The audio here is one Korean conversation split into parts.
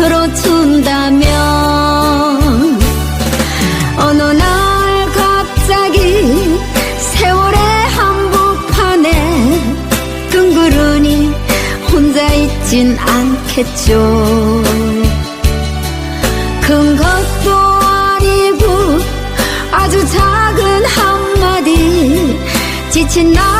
금만 들어준다면 어느 날 갑자기 세월의 한복판에 끈그러니 혼자 있진 않겠죠. 큰 것도 아니고 아주 작은 한마디 지친 나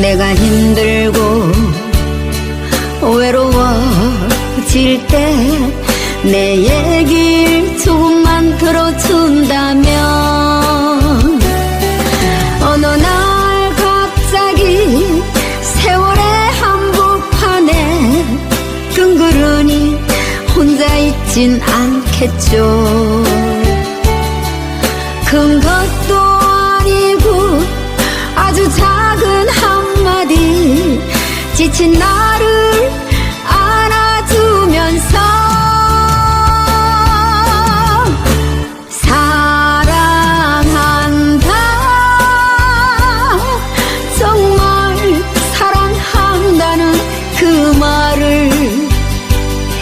내가 힘들고 외로워질 때 내 얘길 조금만 들어준다면 어느 날 갑자기 세월의 한복판에 끈그러니 혼자 있진 않겠죠. 큰 것도